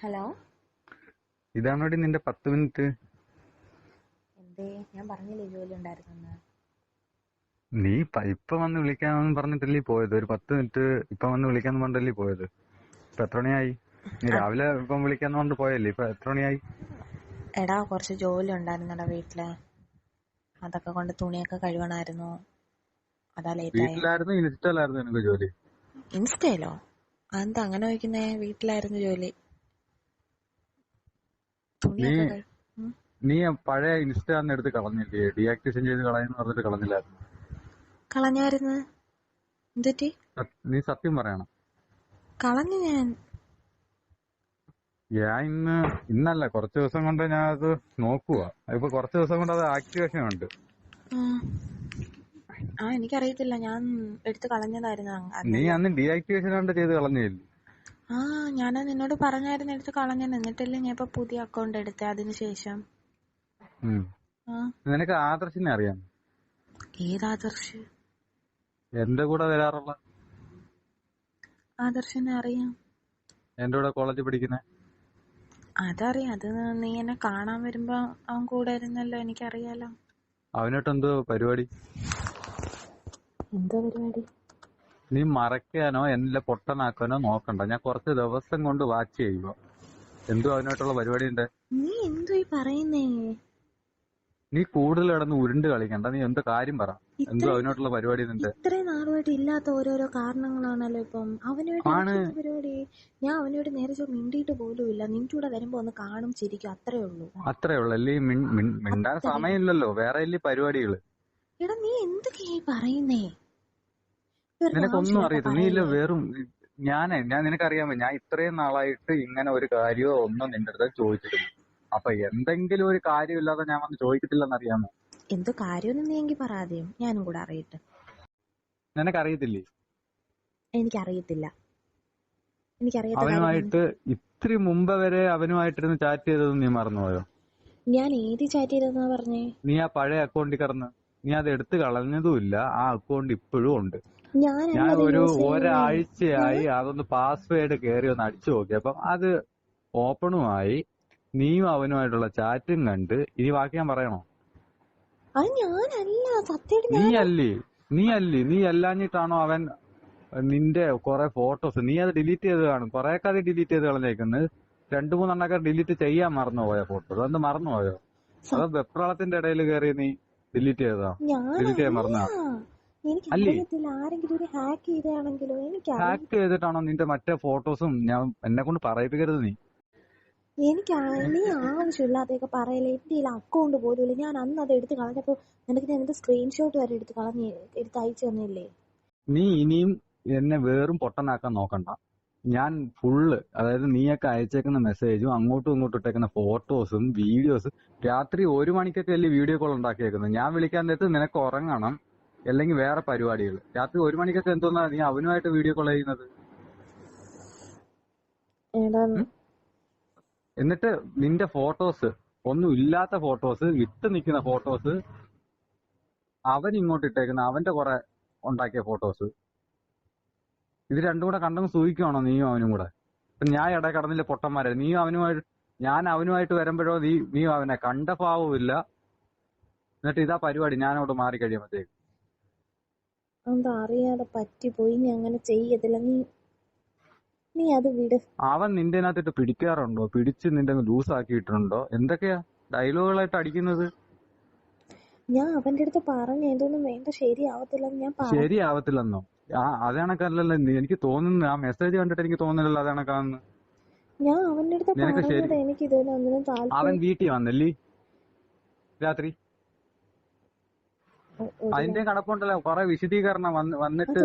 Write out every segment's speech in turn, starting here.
Hello? ഇതാണോടി നിന്റെ പത്ത് minute? എന്തേ ഞാൻ പറഞ്ഞില്ലേ ജോലി ഉണ്ടായിരുന്നെന്ന്? നീ ഇപ്പൊ വന്ന് വിളിക്കാന്ന് പറഞ്ഞിട്ടല്ലേ പോയത്. ഒരു പത്ത് മിനിറ്റ് ഇപ്പൊ വന്ന് വിളിക്കാന്ന് പറഞ്ഞിട്ടല്ലേ പോയത്. ഇപ്പൊ എത്ര മണിയായി? നീ രാവിലെ ഇപ്പം വിളിക്കാന്ന് പറഞ്ഞിട്ട് പോയല്ലേ? ഇപ്പൊ എത്ര മണിയായി? എടാ കുറച്ച് ജോലി ഉണ്ടായിരുന്നടാ വീട്ടിൽ. അതൊക്കെ കൊണ്ട് തുണിയൊക്കെ കഴുകണായിരുന്നു. അതാ ലേറ്റ് ആയി. വീട്ടിലായിരുന്നു ഇൻസ്റ്റയിലായിരുന്നു എനിക്ക് ജോലി? ഇൻസ്റ്റയിലോ? അതെന്താ അങ്ങനെ ചോദിക്കുന്നേ വീട്ടിലായിരുന്നു ജോലി. തുണിയൊക്കെ നീ- നീ പഴയ ഇൻസ്റ്റാ എടുത്ത് കളഞ്ഞില്ലേ? ഡീആക്ടിവേഷൻ ചെയ്ത് കളയെന്ന് പറഞ്ഞിട്ട് കളഞ്ഞില്ലായിരുന്നു? കളഞ്ഞായിരുന്നു. എന്തെറ്റി നീ സത്യം പറയണം. കളഞ്ഞു ഞാൻ. ഞാൻ ഇന്ന് ഇന്നല്ല കുറച്ച് ദിവസം കൊണ്ട് ഞാൻ അത് നോക്കുക ഇപ്പൊ കുറച്ച് ദിവസം കൊണ്ട് അത് ആക്ടിവേഷൻ ഉണ്ട്. ആ എനിക്കറിയത്തില്ല. ഞാൻ എടുത്ത് കളഞ്ഞതായിരുന്നു. നീ അന്ന് ഡീആക്ടിവേഷൻ കണ്ട് ചെയ്ത് കളഞ്ഞില്ലേ? ആ ഞാൻ നിന്നോട് പറഞ്ഞായിരുന്നു എടുത്ത് കളഞ്ഞു എന്നിട്ടല്ലേ ഞാൻ ഇപ്പൊ പുതിയ അക്കൗണ്ട് എടുത്തേ അതിന് ശേഷം. ആ. നിനക്ക് ആദർശിനെ അറിയാം? ഏതാദർശ് എന്റെ കൂടെ വരാറുള്ള? ആദർശിനെ അറിയാം. എന്റെ കൂടെ കോളേജിൽ പഠിക്കുന്ന? അതറിയാം. അത് നീ എന്നെ കാണാൻ വരുമ്പോ അവൻ കൂടെ ഇരുന്നല്ലോ എനിക്കറിയാലോ. അവനോട്ട് എന്തോ പരിപാടി? എന്തോ പരിപാടി? നീ മറയ്ക്കാനോ എന്നെ പൊട്ടനാക്കാനോ നോക്കണ്ട. ഞാൻ കുറച്ച് ദിവസം കൊണ്ട് വാച്ച് ചെയ്യുക. എന്തോ അതിനായിട്ടുള്ള പരിപാടി ഉണ്ട് നീ എന്തോ പറയുന്നേ? നീ കൂടുതൽ കിടന്ന് ഉരുണ്ട് കളിക്കണ്ട. നീ എന്ത് കാര്യം പറ. എന്തോ ഇത്ര പരിപാടി നിന്റെ ഇത്രയും നാളുമായിട്ട് ഇല്ലാത്ത ഓരോരോ കാരണങ്ങളാണല്ലോ ഇപ്പം. അവനോട് പരിപാടി ഞാൻ അവനോട് നേരെ ചോ മിണ്ടിയിട്ട് പോലും ഇല്ല നിന്റെ കൂടെ വരുമ്പോ ഒന്ന് കാണും ചിരിക്കും. അത്രേ ഉള്ളൂ. അത്രേ ഉള്ളൂ. അല്ലേ? മിണ്ടാൻ സമയമില്ലല്ലോ. വേറെ അല്ലേ പരിപാടികൾ. എടാ നീ എന്തൊക്കെയാ പറയുന്നേ? നിനക്കൊന്നും അറിയത്തില്ല. നീ ഇല്ല. വെറും ഞാനേ ഞാൻ നിനക്കറിയാമോ? ഞാൻ ഇത്രയും നാളായിട്ട് ഇങ്ങനെ ഒരു കാര്യമോ ഒന്നും നിന്റെ അടുത്ത് ചോദിച്ചിട്ടില്ല. അപ്പൊ എന്തെങ്കിലും ഒരു കാര്യമില്ലാതെ ഞാൻ വന്ന് ചോദിക്കത്തില്ലെന്നറിയാമോ? എന്തോ കാര്യമൊന്നും നീ എങ്കിൽ പറ ആദ്യം. ഞാനും കൂടെ അറിയട്ടെ. നിനക്കറിയത്തില്ലേ? എനിക്കറിയത്തില്ല. എനിക്കറിയാത്ത കാര്യം അവനുമായിട്ട് ഇത്തിരി മുമ്പ് വരെ അവനുമായിട്ടിരുന്ന് ചാറ്റ് ചെയ്തതും നീ മറന്നുപോയോ? ഞാൻ ഏത് ചാറ്റ് ചെയ്തെന്നാ പറഞ്ഞേ? നീ ആ പഴയ അക്കൗണ്ടിൽ കിടന്ന് നീ അത് എടുത്ത് കളഞ്ഞതുമില്ല ആ അക്കൗണ്ട് ഇപ്പോഴും ഉണ്ട്. ഞാൻ ഒരു ഒരാഴ്ചയായി അതൊന്ന് പാസ്വേഡ് കേറി ഒന്ന് അടിച്ചു നോക്കി. അപ്പം അത് ഓപ്പണുമായി നീയും അവനുമായിട്ടുള്ള ചാറ്റും കണ്ട്. ഇനി ബാക്കി ഞാൻ പറയണോ? അത് ഞാനല്ല. സത്യം നീ അല്ലേ നീ അല്ലേ നീ അല്ലാഞ്ഞിട്ടാണോ അവൻ നിന്റെ കുറെ ഫോട്ടോസ് നീ അത് ഡിലീറ്റ് ചെയ്ത് കാണും. കുറെ അത് ഡിലീറ്റ് ചെയ്ത് കളഞ്ഞേക്കുന്നത് രണ്ടു മൂന്നെണ്ണൊക്കെ ഡിലീറ്റ് ചെയ്യാൻ മറന്നുപോയ ഫോട്ടോസ് അതൊന്ന് മറന്നുപോയോ? അത് വെപ്രാളത്തിന്റെ ഇടയിൽ കയറി നീ ഡിലീറ്റ് ചെയ്തോ ഡിലീറ്റ് ചെയ്യാൻ മറന്നാ എനിക്ക് അല്ലേ? ആരെങ്കിലും ഹാക്ക് ചെയ്താണെങ്കിലോ എനിക്ക് ഹാക്ക് ചെയ്തിട്ടാണോ നിന്റെ മറ്റേ ഫോട്ടോസും ഞാൻ എന്നെ കൊണ്ട് പറയിപ്പിക്കരുത് നീ? എനിക്ക് നീ ആവശ്യമില്ലാതെയൊക്കെ പറയല്ലേ എന്റെ കയ്യിൽ അക്കൗണ്ട് പോലും ഇല്ല. ഞാൻ അന്ന് അത് എടുത്ത് കളഞ്ഞപ്പോ നിനക്ക് ഞാൻ എന്റെ സ്ക്രീൻഷോട്ട് വരെ എടുത്ത് കളഞ്ഞ് എടുത്ത് അയച്ചു തന്നില്ലേ? നീ ഇനിയും എന്നെ വേറും പൊട്ടനാക്കാൻ നോക്കണ്ട. ഞാൻ ഫുള്ള് അതായത് നീയൊക്കെ അയച്ചേക്കുന്ന മെസ്സേജും അങ്ങോട്ടും ഇങ്ങോട്ടും ഇട്ടേക്കുന്ന ഫോട്ടോസും വീഡിയോസും രാത്രി ഒരു മണിക്കൊക്കെ അല്ലേ വീഡിയോ കോൾ ഉണ്ടാക്കിയേക്കുന്നത് ഞാൻ വിളിക്കാൻ നേരത്ത് നിനക്ക് ഉറങ്ങണം. അല്ലെങ്കിൽ വേറെ പരിപാടികൾ. രാത്രി ഒരു മണിക്കൊക്കെ എന്തോന്നാ നീ അവനുമായിട്ട് വീഡിയോ കോൾ ചെയ്യുന്നത്? എന്നിട്ട് നിന്റെ ഫോട്ടോസ് ഒന്നും ഇല്ലാത്ത ഫോട്ടോസ് വിട്ട് നിൽക്കുന്ന ഫോട്ടോസ് അവൻ ഇങ്ങോട്ട് ഇട്ടേക്കുന്ന അവന്റെ കുറെ ഉണ്ടാക്കിയ ഫോട്ടോസ് ഇത് രണ്ടും കൂടെ കണ്ടങ്ങ് സൂചിക്കുവാണോ നീയും അവനും കൂടെ? ഞാൻ ഇടയിൽ കടന്നില്ല പൊട്ടന്മാരെ നീ അവനുമായിട്ട് ഞാൻ അവനുമായിട്ട് വരുമ്പോഴോ നീ നീ അവനെ കണ്ട ഭാവമില്ല എന്നിട്ട് ഇതാ പരിപാടി ഞാൻ അവിടെ മാറി കഴിയുമ്പോഴത്തേക്ക് എന്താ അറിയാതെ പറ്റിപ്പോയി നീ അങ്ങനെ ചെയ്യത്തില്ല. നീ നീ അത് വിട്. അവൻ നിന്റെ അതിനകത്തിട്ട് പിടിക്കാറുണ്ടോ? പിടിച്ച് നിന്റെ ലൂസ് ആക്കിയിട്ടുണ്ടോ എന്തൊക്കെയാ ഡയലോഗുകളായിട്ട് അടിക്കുന്നത്? ഞാൻ അവന്റെ അടുത്ത് പറഞ്ഞു ഇതൊന്നും വേണ്ട ശരിയാവത്തില്ലെന്ന് ഞാൻ പറഞ്ഞു. ശരിയാവത്തില്ലെന്നോ? ആ അത് കണക്കല്ലല്ലോ നീ- എനിക്ക് തോന്നുന്നു ആ മെസ്സേജ് കണ്ടിട്ട് എനിക്ക് തോന്നുന്നില്ലല്ലോ അത് കണക്കാന്ന് ഞാൻ അവന്റെ അടുത്ത് നിനക്ക് ശരി- പറഞ്ഞത് എനിക്ക് ഒന്നിനും അവൻ വീട്ടിൽ വന്നല്ലേ? രാത്രി? അതിന്റെ കടപ്പുണ്ടല്ലോ കുറെ വിശദീകരണം വന്ന് വന്നിട്ട്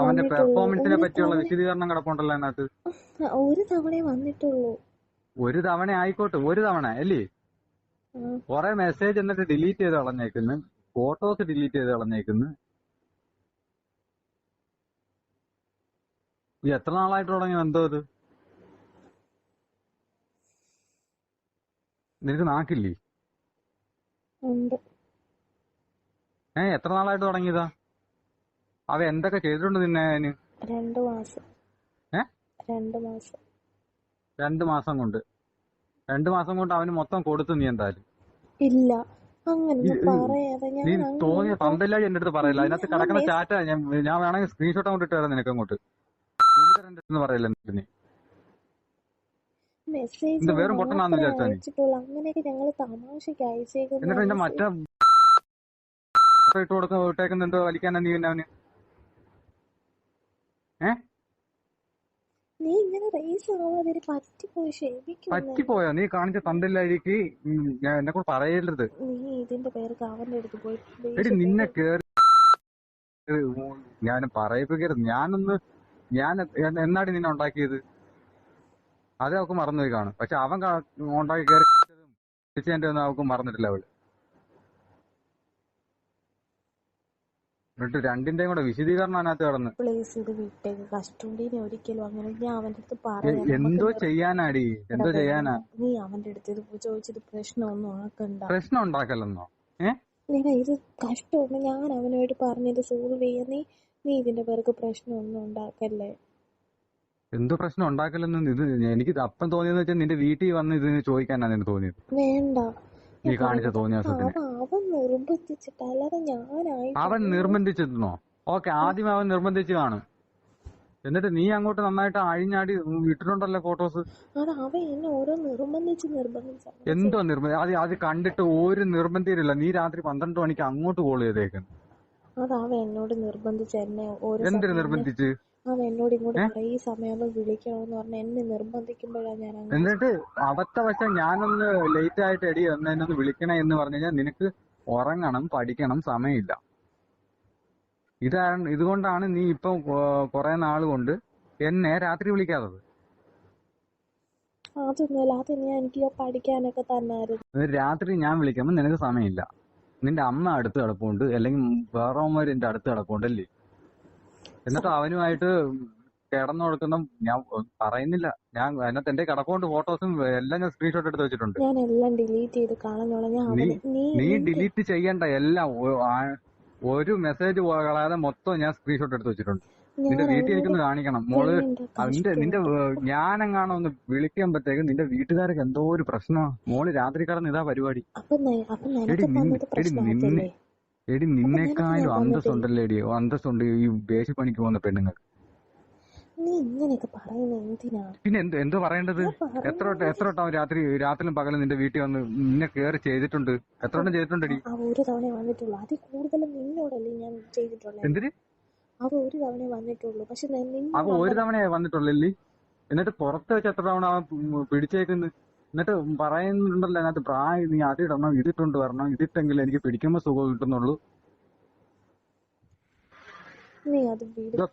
അവന്റെ പെർഫോമൻസിനെ പറ്റിയുള്ള വിശദീകരണം കിടപ്പുണ്ടല്ലോ അതിനകത്ത്. ഒരു തവണ വന്നിട്ടുള്ളൂ. ഒരു തവണ ആയിക്കോട്ടെ. ഒരു തവണ അല്ലേ? കൊറേ മെസ്സേജ് എന്നിട്ട് ഡിലീറ്റ് ചെയ്ത് കളഞ്ഞേക്കുന്നു. ഫോട്ടോസ് ഡിലീറ്റ് ചെയ്ത് കളഞ്ഞേക്കുന്നു. ഇത് എത്ര നാളായിട്ട് തുടങ്ങി എന്തോ ഇത്? നിനക്ക് നാക്കില്ലേ? ഉണ്ട്. ഏ എത്ര നാളായിട്ട് തുടങ്ങിയതാ? അവ എന്തൊക്കെ ചെയ്തിട്ടുണ്ട് നിന്നെ അതിന് രണ്ടു മാസം. ഏ? രണ്ടു മാസം. രണ്ട് മാസം കൊണ്ട്. രണ്ട് മാസം കൊണ്ട് അവന് മൊത്തം കൊടുത്തു നീ എന്തായാലും? ഇല്ല. അങ്ങനെ പറയാതെ നീ തോന്നിയ പന്തല്ലാടി എന്റെ അടുത്ത് പറയില്ല. അതിനകത്ത് കിടക്കുന്ന ചാറ്റ ഞാൻ ഞാൻ വേണമെങ്കിൽ സ്ക്രീൻഷോട്ട് അങ്ങോട്ട് ഇട്ട് തരാം നിനക്ക് അങ്ങോട്ട്. എന്ന് പറയില്ല നീ? മെസ്സേജ് വെറും പൊട്ടനാന്ന് വിചാരിച്ചാ നീ? അങ്ങനെയൊക്കെ തമാശക്ക് അയച്ചേക്കുന്ന എന്നിട്ട് നിന്റെ മറ്റേ ഫോട്ടോ ഇട്ട് കൊടുക്കുന്ന ഇട്ടേക്കുന്ന എന്തോ വലിക്കാനാ നീ പിന്നെ അവന്? ഏ? നീ ഇങ്ങനെ റേസ് ആവാതെ പറ്റിപ്പോയി. ക്ഷമിക്കും പറ്റിപ്പോയോ? നീ കാണിച്ച തണ്ടില്ലായിരിക്കും ഞാൻ എന്നെ കൂടെ പറയരുത്. നീ ഇതിന്റെ പേര് അവന്റെ അടുത്ത് പോയി എടി നിന്നെ കേറി ഞാൻ പറയിപ്പിക്കരുത്. ഞാനൊന്ന് ഞാൻ എന്നാടി നിന്നെ ഉണ്ടാക്കിയത്? അത് അവക്ക് മറന്നുപോയി കാണും. പക്ഷെ അവൻ ഉണ്ടാക്കി കയറി തിരിച്ച് എന്റെ ഒന്നും അവൾക്ക് മറന്നിട്ടില്ല അവൾ. എന്നിട്ട് രണ്ടിന്റെയും കൂടെ വിശദീകരണം അതിനകത്ത് കിടന്ന്. പ്ലേസ് ഇത് വിട്ടേക്ക് കസ്റ്റഡിനെ ഒരിക്കലും അങ്ങനെ ഞാൻ അവന്റെ അടുത്ത് എ- എന്തോ ചെയ്യാനാടി? എന്തോ ചെയ്യാനാ? നീ അവന്റെ അടുത്ത് ഇത് ചോദിച്ചത് പ്രശ്നമൊന്നും ആക്കണ്ട. പ്രശ്നം ഉണ്ടാക്കല്ലെന്നോ? ഏഹ് ഇത് കഷ്ടമാണ്. ഞാൻ അവനോട് പറഞ്ഞത് സോൾവ് ചെയ്യാൻ. നീ നീ ഇതിന്റെ പേർക്ക് പ്രശ്നമൊന്നും ഉണ്ടാക്കല്ലേ? എന്തോ പ്രശ്നം ഉണ്ടാക്കലെന്ന് ഇത് എനിക്ക് അപ്പം തോന്നിയെന്ന് വെച്ചാൽ നിന്റെ വീട്ടിൽ വന്ന് ഇതിന് ചോദിക്കാനാണ് നിനക്ക് തോന്നിയത്. വേണ്ട. നീ കാണിച്ച തോന്നിയ ദിവസത്തിന് അവൻ നിർബന്ധിച്ചിട്ട് അല്ലാതെ ഞാനായി അവൻ നിർബന്ധിച്ചിരുന്നോ? ഓക്കെ ആദ്യം അവൻ നിർബന്ധിച്ച് കാണും. എന്നിട്ട് നീ അങ്ങോട്ട് നന്നായിട്ട് അഴിഞ്ഞാടി ഇട്ടിട്ടുണ്ടല്ലോ ഫോട്ടോസ്. അത് അവൻ എന്നെ ഓരോ നിർബന്ധിച്ച് നിർബന്ധിച്ചാണ് എന്തോ നിർബന്ധം അത് അത് കണ്ടിട്ട് ഒരു നിർബന്ധിയില്ല നീ രാത്രി പന്ത്രണ്ട് മണിക്ക് അങ്ങോട്ട് കോൾ ചെയ്തേക്കുന്നു അത് അവൻ എന്നോട് നിർബന്ധിച്ച് എന്നെ ഓരോ എന്തിനു നിർബന്ധിച്ച്? അവൻ എന്നോട് ഇങ്ങോട്ട് ഈ സമയമാകുമ്പോ വിളിക്കണമെന്ന് പറഞ്ഞ എന്നെ നിർബന്ധിക്കുമ്പോഴാണ് ഞാൻ എന്നിട്ട് അവസ്ഥ പക്ഷെ ഞാനൊന്ന് ലേറ്റ് ആയിട്ട് എടി ഒന്ന് എന്നെ ഒന്ന് വിളിക്കണേ എന്ന് പറഞ്ഞു കഴിഞ്ഞാൽ നിനക്ക് ഉറങ്ങണം പഠിക്കണം സമയമില്ല. ഇതാണ് ഇതുകൊണ്ടാണ് നീ ഇപ്പം കുറെ നാൾ കൊണ്ട് എന്നെ രാത്രി വിളിക്കാത്തത്. അതൊന്നുമല്ല അത് ഞാൻ എനിക്ക് പഠിക്കാനൊക്കെ തന്നായിരുന്നു. രാത്രി ഞാൻ വിളിക്കുമ്പോൾ നിനക്ക് സമയമില്ല. നിന്റെ അമ്മ അടുത്ത് കിടപ്പുണ്ട് അല്ലെങ്കിൽ വേറവന്മാർ എന്റെ അടുത്ത് കിടപ്പുണ്ട് അല്ലേ എന്നിട്ട് അവനുമായിട്ട് കിടന്നുകൊടുക്കുന്ന ഞാൻ പറയുന്നില്ല. ഞാൻ അതിനകത്ത് എന്റെ കിടപ്പുണ്ട് ഫോട്ടോസും എല്ലാം ഞാൻ സ്ക്രീൻഷോട്ട് എടുത്ത് വെച്ചിട്ടുണ്ട്. ഞാൻ എല്ലാം ഡിലീറ്റ് ചെയ്ത് കളഞ്ഞോളാം നീ ഡിലീറ്റ് ചെയ്യണ്ട എല്ലാം ഒരു മെസ്സേജ് കളയാതെ മൊത്തം ഞാൻ സ്ക്രീൻഷോട്ട് എടുത്ത് വെച്ചിട്ടുണ്ട്. നിന്റെ വീട്ടിൽ എനിക്കൊന്ന് കാണിക്കണം. മോൾ നിന്റെ നിന്റെ ഞാനെങ്ങാണോ ഒന്ന് പറ്റേക്ക്. നിന്റെ വീട്ടുകാർക്ക് എന്തോ ഒരു പ്രശ്നമാ. മോൾ രാത്രി കടന്ന് ഇതാ പരിപാടി. എടി നിന്നെ എടി നിന്നെക്കാളും എടി അന്തസ്സുണ്ട് ഈ ദേശപ്പണിക്ക് പോകുന്ന പെണ്ണുങ്ങൾ നീ ഇങ്ങനെയൊക്കെ പറയുന്നത് എന്തിനാ? പിന്നെ എന്ത് എന്തോ പറയേണ്ടത്? എത്ര വട്ടം എത്ര വട്ടം അവൻ രാത്രി രാത്രിയും പകലും നിന്റെ വീട്ടിൽ വന്ന് നിന്നെ കയറി ചെയ്തിട്ടുണ്ട്? എത്ര വട്ടം ചെയ്തിട്ടുണ്ടെടി? ആ ഒരു തവണ വന്നിട്ടുള്ളൂ. അതിൽ കൂടുതലും നിന്നോടല്ലേ ഞാൻ ചെയ്തിട്ടുള്ളത്. എന്തിന്? അത് ഒരു തവണ വന്നിട്ടുള്ളൂ. പക്ഷെ ഒരു വന്നിട്ടുള്ളല്ലേ എന്നിട്ട് പുറത്ത് വെച്ച് എത്ര തവണ പിടിച്ചേക്കുന്നത്? എന്നിട്ട് പറയുന്നുണ്ടല്ലോ അതിനകത്ത് പ്രായം നീ അതിടണം ഇതിട്ടുണ്ട് വരണം ഇതിട്ടെങ്കിൽ എനിക്ക് പിടിക്കുമ്പോ സുഖം കിട്ടുന്നുള്ളൂ.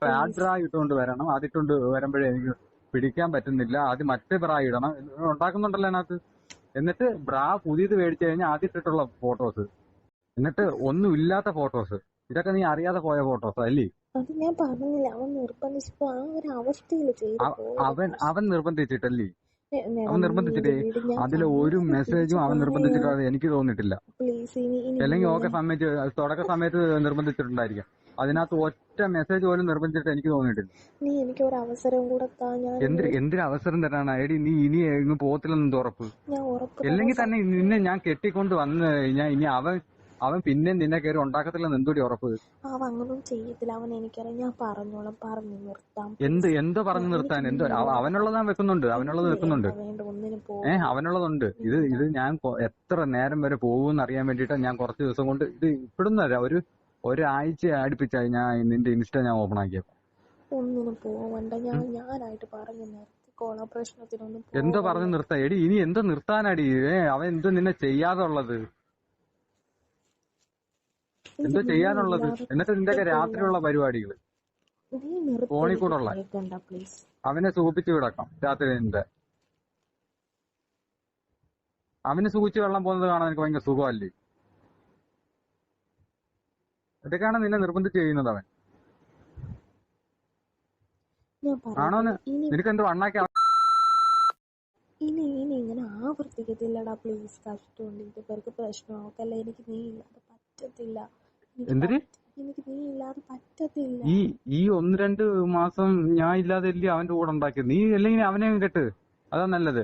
പാഡ് ബ്രാ ഇട്ടുകൊണ്ട് വരണം അതിട്ടുണ്ട് വരുമ്പോഴേ എനിക്ക് പിടിക്കാൻ പറ്റുന്നില്ല ആദ്യം മറ്റേ ബ്രാ ഇടണം. ഉണ്ടാക്കുന്നുണ്ടല്ലോ അതിനകത്ത്. എന്നിട്ട് ബ്രാ പുതിയത് മേടിച്ചു കഴിഞ്ഞാൽ ആദ്യം ഇട്ടിട്ടുള്ള ഫോട്ടോസ് എന്നിട്ട് ഒന്നും ഇല്ലാത്ത ഫോട്ടോസ് ഇതൊക്കെ നീ അറിയാതെ പോയ ഫോട്ടോസ് അല്ലേ? അത് ഞാൻ പറഞ്ഞില്ല അവൻ നിർബന്ധിച്ചപ്പോ ആ ഒരു അവസ്ഥയിൽ അവൻ അവൻ നിർബന്ധിച്ചിട്ടല്ലേ? അവൻ നിർബന്ധിച്ചിട്ടേ അതിൽ ഒരു മെസ്സേജും അവൻ നിർബന്ധിച്ചിട്ട് എനിക്ക് തോന്നിയിട്ടില്ല. അല്ലെങ്കിൽ ഓക്കെ സമയത്ത് തുടക്ക സമയത്ത് നിർബന്ധിച്ചിട്ടുണ്ടായിരിക്കാം. അതിനകത്ത് ഒറ്റ മെസ്സേജ് പോലും നിർബന്ധിച്ചിട്ട് എനിക്ക് തോന്നിയിട്ടില്ല. നീ എനിക്ക് ഒരു അവസരം കൂടെ താ ഞാൻ എന്തിന് എന്തിനു അവസരം തരാനാ ഐഡി നീ ഇനി ഇങ്ങ് പോകത്തില്ലെന്ന് ഞാൻ ഉറപ്പ് അല്ലെങ്കിൽ തന്നെ നിന്നെ ഞാൻ കെട്ടിക്കൊണ്ട് വന്നു കഴിഞ്ഞാൽ ഇനി അവൻ അവൻ പിന്നെ നിന്നെ കയറി ഉണ്ടാക്കത്തില്ലെന്ന് എന്തുകൂടി ഉറപ്പ്? അവൻ അങ്ങനൊന്നും ചെയ്യത്തില്ല. അവൻ എനിക്കറിയാം. ഞാൻ പറഞ്ഞോളാം. പറഞ്ഞു നിർത്താം. എന്ത് എന്തോ പറഞ്ഞു നിർത്താൻ? എന്തോ? അവ- അവനുള്ളത് ഞാൻ വെക്കുന്നുണ്ട്. അവനുള്ളത് വെക്കുന്നുണ്ട് ഏഹ് അവനുള്ളതുണ്ട്. ഇത് ഇത് ഞാൻ എത്ര നേരം വരെ പോകുമെന്ന് അറിയാൻ വേണ്ടിയിട്ട് ഞാൻ കുറച്ച് ദിവസം കൊണ്ട് ഇത് ഇപ്പിടുന്നല്ല ഒരു ഒരാഴ്ച അടുപ്പിച്ചായി ഞാൻ നിന്റെ ഇൻസ്റ്റ ഞാൻ ഓപ്പൺ ആക്കിയപ്പോ. ഒന്നിനും പോവണ്ട. ഞാൻ ഞാനായിട്ട് പറഞ്ഞു നിർത്തി എന്തോ പറഞ്ഞു നിർത്താ എടി ഇനി എന്തോ നിർത്താനാടി? ഏ അവൻ എന്തോ നിന്നെ ചെയ്യാതെ ഉള്ളത്? എന്തോ ചെയ്യാനുള്ളത്? എന്നിട്ട് നിന്റെയൊക്കെ രാത്രിയുള്ള പരിപാടികൾ? ഫോണിൽ കൂടെ ഉള്ള. അവനെ സൂപ്പിച്ച് വിടക്കാം രാത്രി നിന്റെ. അവന് സൂചിച്ച് വെള്ളം പോകുന്നത് കാണാൻ എനിക്ക് ഭയങ്കര സുഖമല്ലേ? ഇതൊക്കെയാണ് നിന്നെ നിർബന്ധിച്ച് ചെയ്യുന്നത് അവൻ. ആണോന്ന് നിനക്ക് എന്തോ അണ്ണാക്കി ഇനി ഇനി ഇങ്ങനെ ആവർത്തിക്കത്തില്ലടാ പ്ലീസ് കഷ്ടമുണ്ട് ഇത് പേർക്ക് പ്രശ്നമാക്കല്ല എനിക്ക് നീ ഇല്ലാതെ പറ്റത്തില്ല. എന്തിന്? ഈ ഈ ഒന്ന് രണ്ട് മാസം ഞാൻ ഇല്ലാതെ അല്ലേ അവന്റെ കൂടെ ഉണ്ടാക്കിയത്? നീ അല്ലെങ്കിൽ അവനെ കെട്ട്. അതാ നല്ലത്.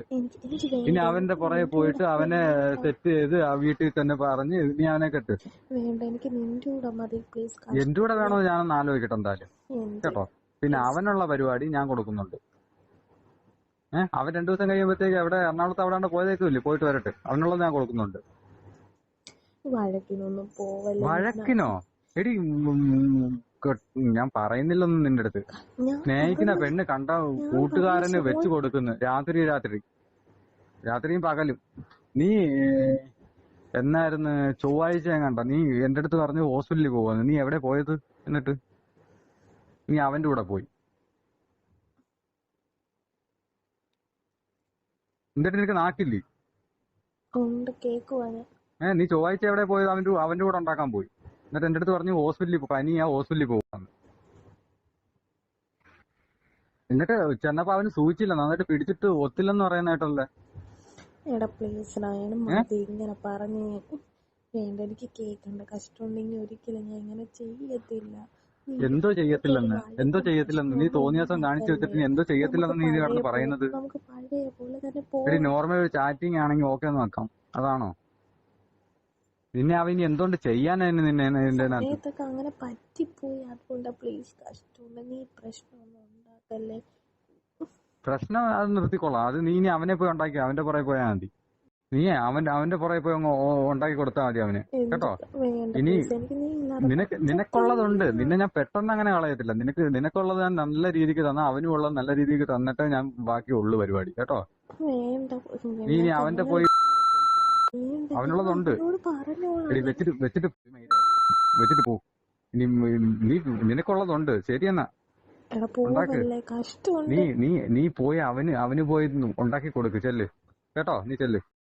ഇനി അവന്റെ പുറകെ പോയിട്ട് അവനെ സെറ്റ് ചെയ്ത് ആ വീട്ടിൽ തന്നെ പറഞ്ഞ് നീ അവനെ കെട്ട്. എന്റെ കൂടെ വേണോ ഞാനൊന്ന് ആലോചിക്കട്ടെ എന്തായാലും. കേട്ടോ? പിന്നെ അവനുള്ള പരിപാടി ഞാൻ കൊടുക്കുന്നുണ്ട്. ഏഹ് അവൻ രണ്ടു ദിവസം കഴിയുമ്പോഴത്തേക്ക് അവിടെ എറണാകുളത്ത് അവിടെ പോയതേക്കില്ലേ പോയിട്ട് വരട്ടെ. അവനുള്ളത് ഞാൻ കൊടുക്കുന്നുണ്ട്. വഴക്കിനൊന്നും പോവല്ലേ? വഴക്കിനോ? എടി ഞാൻ പറയുന്നില്ലൊന്നും നിന്റെ അടുത്ത്. ഞാൻ സ്നേഹിക്കുന്ന പെണ്ണ് കണ്ട കൂട്ടുകാരന് വെച്ച് കൊടുക്കുന്നു. രാത്രി രാത്രി. രാത്രിയും പകലും. നീ എന്നായിരുന്നു ചൊവ്വാഴ്ച ഞാൻ കണ്ട. നീ എന്റെ അടുത്ത് പറഞ്ഞു ഹോസ്പിറ്റലിൽ പോവാന്ന്. നീ എവിടെ പോയത് എന്നിട്ട്? നീ അവന്റെ കൂടെ പോയി. എന്നിട്ട് നിനക്ക് നാക്കില്ലേ? ഉണ്ട് കേക്കുവാ ഞാൻ. ഏഹ് നീ ചൊവ്വാഴ്ച എവിടെ പോയത്? അവന്റെ അവന്റെ കൂടെ ഉണ്ടാക്കാൻ പോയി. എന്നിട്ട് എന്റെ അടുത്ത് പറഞ്ഞു ഹോസ്പിറ്റലിൽ പനി ഞാൻ ഹോസ്പിറ്റലിൽ പോവാന്ന്. എന്നിട്ട് ചെന്നപ്പോ അവന് സൂചിച്ചില്ല. നന്നായിട്ട് പിടിച്ചിട്ട് ഒത്തില്ലെന്ന് പറയാനായിട്ടല്ലേ എടാ പ്ലീസ് മതി ഇങ്ങനെ പറഞ്ഞു വേണ്ട എനിക്ക് കേക്കണ്ട. കഷ്ടമുണ്ടെങ്കിൽ ഒരിക്കലും ഞാൻ ഇങ്ങനെ ചെയ്യത്തില്ല. എന്തോ ചെയ്യത്തില്ലെന്ന്. എന്തോ ചെയ്യത്തില്ലെന്ന്. നീ തോന്നിയ ദിവസം കാണിച്ചു വെച്ചിട്ട് നീ എന്തോ ചെയ്യത്തില്ലെന്ന് നീ നമുക്ക് പറയുന്നത് നോർമൽ ഒരു ചാറ്റിംഗ് ആണെങ്കിൽ ഓക്കെ എന്ന് വെക്കാം. അതാണോ? നിന്നെ അവൻ എന്തുകൊണ്ട് ചെയ്യാനായിരുന്നു നിന്നെ നിന്റെ സമയത്തൊക്കെ അങ്ങനെ പറ്റിപ്പോയി. അതുകൊണ്ട് പ്ലീസ് കഷ്ടമുണ്ട്. നീ പ്രശ്നമൊന്നും ഉണ്ടാക്കല്ലേ? പ്രശ്നം അത് നിർത്തിക്കൊള്ളാം. അത് നീ ഇനി അവനെ പോയി ഉണ്ടാക്കി അവന്റെ പുറകെ പോയാൽ മതി. നീ അവന്റെ അവന്റെ പുറകെ പോയി ഉണ്ടാക്കി കൊടുത്താൽ മതി അവന്. കേട്ടോ? ഇനി നിനക്ക് നിനക്കുള്ളതുണ്ട്. നിന്നെ ഞാൻ പെട്ടെന്ന് അങ്ങനെ കളയത്തില്ല. നിനക്ക് നിനക്കുള്ളത് ഞാൻ നല്ല രീതിക്ക് തന്നാ അവനും ഉള്ളത് നല്ല രീതിക്ക് തന്നിട്ടേ ഞാൻ ബാക്കി ഉള്ളു പരിപാടി. കേട്ടോ? നീ ഇനി അവന്റെ പോയി അവനുള്ളതുണ്ട്. എടി വെച്ചിട്ട് വെച്ചിട്ട് വെച്ചിട്ട് പോ. ഇനി നീ നിനക്കുള്ളതുണ്ട്. ശരിയെന്നാ. നീ നീ നീ പോയി അവന് അവന് പോയി ഉണ്ടാക്കി കൊടുക്ക്. ചെല്ല്. കേട്ടോ? നീ ചെല്ല്.